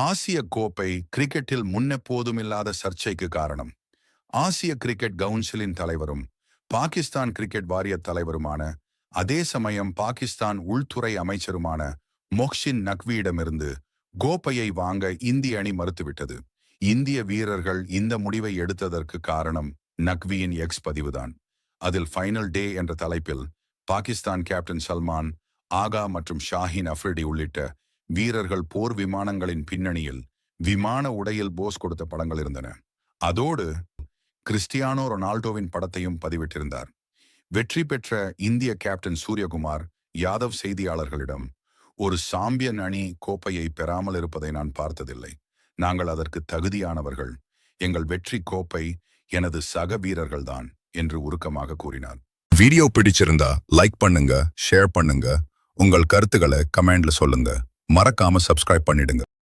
ஆசிய கோப்பை கிரிக்கெட்டில் முன்னெப்போதும் இல்லாத சர்ச்சைக்கு காரணம். ஆசிய கிரிக்கெட் கவுன்சிலின் தலைவரும் பாகிஸ்தான் கிரிக்கெட் வாரிய தலைவருமான அதே சமயம் பாகிஸ்தான் உள்துறை அமைச்சருமான மொஹ்சின் நக்வியிடமிருந்து கோப்பையை வாங்க இந்திய அணி மறுத்துவிட்டது. இந்திய வீரர்கள் இந்த முடிவை எடுத்ததற்கு காரணம் நக்வியின் எக்ஸ் பதிவுதான். அதில் ஃபைனல் டே என்ற தலைப்பில் பாகிஸ்தான் கேப்டன் சல்மான் ஆகா மற்றும் ஷாஹின் அஃப்ரிடி உள்ளிட்ட வீரர்கள் போர் விமானங்களின் பின்னணியில் விமான உடையில் போஸ் கொடுத்த படங்கள் இருந்தன. அதோடு கிறிஸ்டியானோ ரொனால்டோவின் படத்தையும் பதிவிட்டிருந்தார். வெற்றி பெற்ற இந்திய கேப்டன் சூரியகுமார் யாதவ் செய்தியாளர்களிடம் ஒரு சாம்பியன் அணி கோப்பையை பெறாமல் இருப்பதை நான் பார்த்ததில்லை. நாங்கள் அதற்கு தகுதியானவர்கள். எங்கள் வெற்றி கோப்பை எனது சக வீரர்கள்தான் என்று உருக்கமாக கூறினார். வீடியோ பிடிச்சிருந்தா லைக் பண்ணுங்க ஷேர் பண்ணுங்க. உங்கள் கருத்துக்களை கமெண்ட்ல சொல்லுங்க. மறக்காம சப்ஸ்கிரைப் பண்ணிடுங்க.